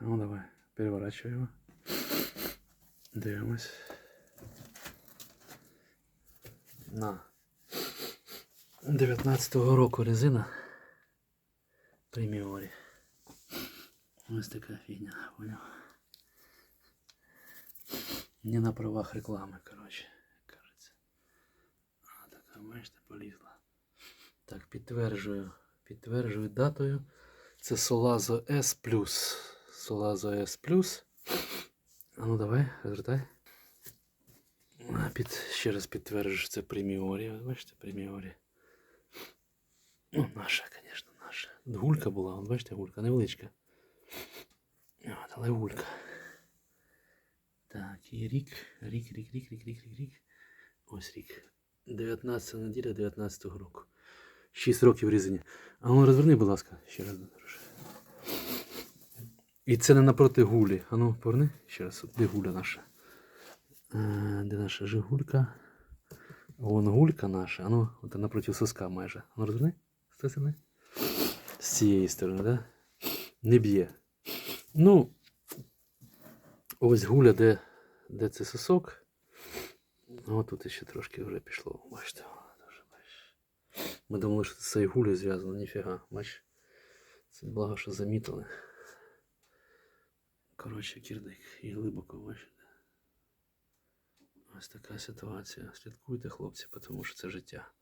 Ну давай, переворачивай його. Дивимось. На. 19-го року резина. Преміорі. Ось така фігня, понял? Не на правах реклами, коротше, кажеться. А така, бачите, полізла. Так, підтверджую. Підтверджую датою. Це Solazzo S+. Solazzo S+. А ну давай, розвертай. Під, ще раз підтверджую, що це преміорі. Бачите, преміорі. Ну, наша, звісно, наша. Гулька була, от бачите, гулька невеличка. От, але гулька. Так, і рік, рік, рік, рік, рік, рік, рік, рік. Ось рік. 19 неділя 19 року. 6 років різання. А ну розверни, будь ласка, ще раз дороже. І це не напроти гулі. А ну, поверни ще раз. Де гуля наша? Е, де наша жигулька? Вон гулька наша. А ну, от напроти соска майже. А ну розверни. З цієї сторони. З цієї сторони, да? Не б'є. Ну, ось гуля, де, де це сосок. А тут ще трошки вже пішло. Бачите, дуже бачиш. Ми думали, що це з гулею зв'язано, ніфіга. Бач. Це благо, що замітили. Коротше, кірдик і глибоко, бачите. Ось така ситуація. Слідкуйте, хлопці, тому що це життя.